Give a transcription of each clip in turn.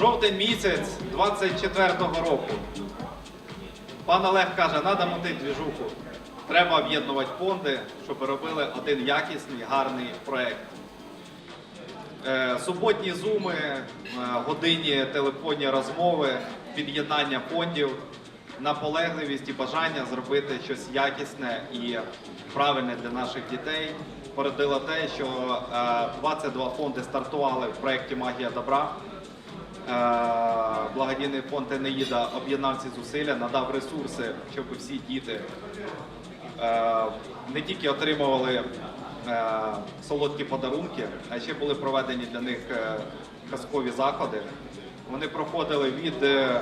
Жовтень місяць 24-го року. Пан Олег каже, треба мотити двіжуху. Треба об'єднувати фонди, щоб робили один якісний, гарний проєкт. Е, Суботні зуми, е, годинні телефонні розмови, під'єднання фондів, наполегливість і бажання зробити щось якісне і правильне для наших дітей породило те, що е, 22 фонди стартували в проєкті Магія добра. Е, Благодійний фонд Енеїда об'єднав ці зусилля, надав ресурси, щоб всі діти е, не тільки отримували е, солодкі подарунки, а ще були проведені для них казкові заходи. Вони проходили від е,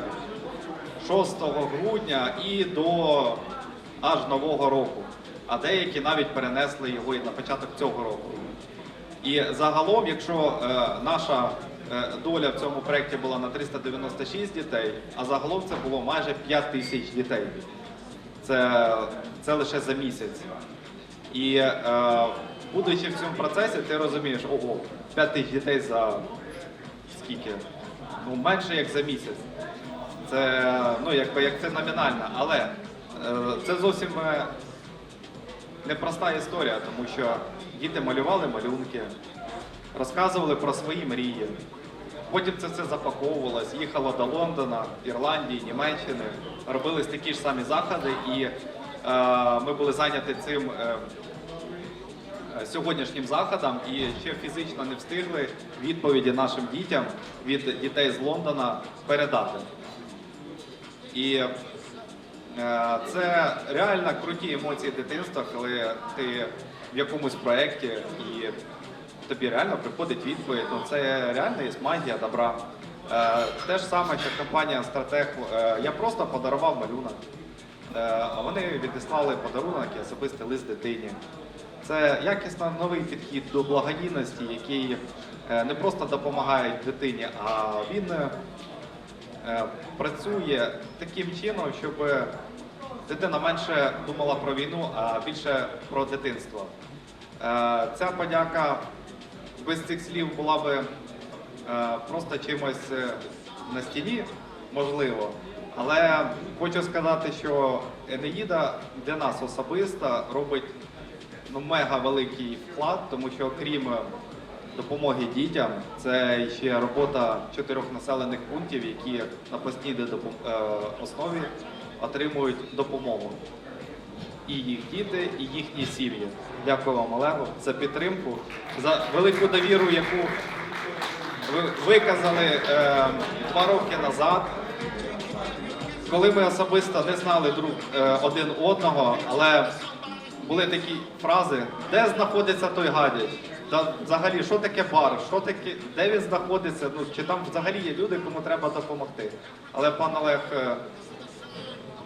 6 грудня і до аж нового року. А деякі навіть перенесли його і на початок цього року. І загалом, якщо наша доля в цьому проєкті була на 396 дітей, а загалом це було майже 5 тисяч дітей. Це, це лише за місяць. І е, будучи в цьому процесі, ти розумієш, ого, 5 тисяч дітей за скільки? Ну, менше як за місяць. Це, ну, якби, як це номінально, але е, це зовсім е, непроста історія, тому що діти малювали малюнки, розказували про свої мрії. Потім це все запаковувалось, їхало до Лондона, Ірландії, Німеччини, робились такі ж самі заходи, і е, ми були зайняті цим е, сьогоднішнім заходом. І ще фізично не встигли відповіді нашим дітям від дітей з Лондона передати. І е, це реально круті емоції дитинства, коли ти в якомусь проєкті і тобі реально приходить відповідь. Ну це реально є магія добра. Е, те ж саме, що компанія Стратег, е, я просто подарував малюнок. Е, а вони відіслали подарунок і особистий лист дитині. Це якісно новий підхід до благодійності, який не просто допомагає дитині, а він працює таким чином, щоб дитина менше думала про війну, а більше про дитинство. Ця подяка без цих слів була би е, просто чимось е, на стіні, можливо. Але хочу сказати, що Енеїда для нас особисто робить ну, мега великий вклад, тому що окрім допомоги дітям, це ще робота чотирьох населених пунктів, які на постійній е, основі отримують допомогу. І їх діти, і їхні сім'ї. Дякую вам, Олегу, за підтримку, за велику довіру, яку ви виказали е, два роки назад коли ми особисто не знали друг е, один одного, але були такі фрази, де знаходиться той гадяч? Та взагалі, що таке бар? Що таке, де він знаходиться? Ну, чи там взагалі є люди, кому треба допомогти? Але пан Олег е,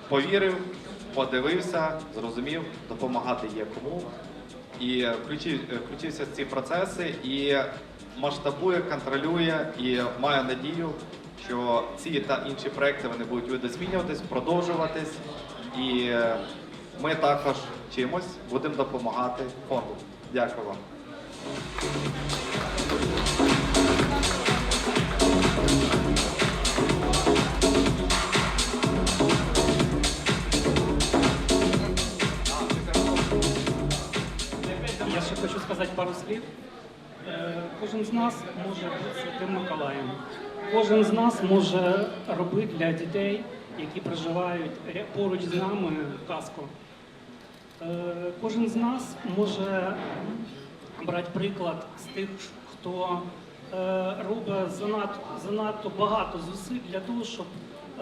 повірив, подивився, зрозумів, допомагати є кому. І включив, включився в ці процеси і масштабує, контролює і маю надію, що ці та інші проекти вони будуть видозмінюватись, продовжуватись. І ми також чимось будемо допомагати фонду. Дякую вам. Хочу сказати пару слів. Е, Кожен з нас може бути святим Миколаєм. Кожен з нас може робити для дітей, які проживають поруч з нами казку. Е, Кожен з нас може брати приклад з тих, хто е, робить занадто, занадто багато зусиль для того, щоб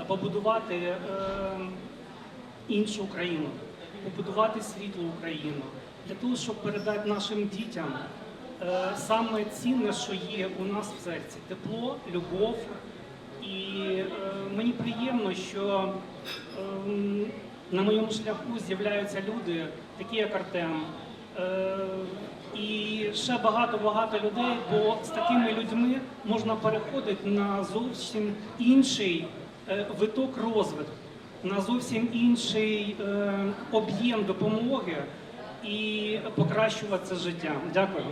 побудувати іншу Україну, побудувати світлу Україну, для того, щоб передати нашим дітям е, саме цінне, що є у нас в серці тепло, любов. І е, мені приємно, що ем, на моєму шляху з'являються люди, такі як Артем. Е, і ще багато-багато людей, бо з такими людьми можна переходити на зовсім інший виток розвитку, на зовсім інший е, об'єм допомоги і покращувати це життя. Дякую.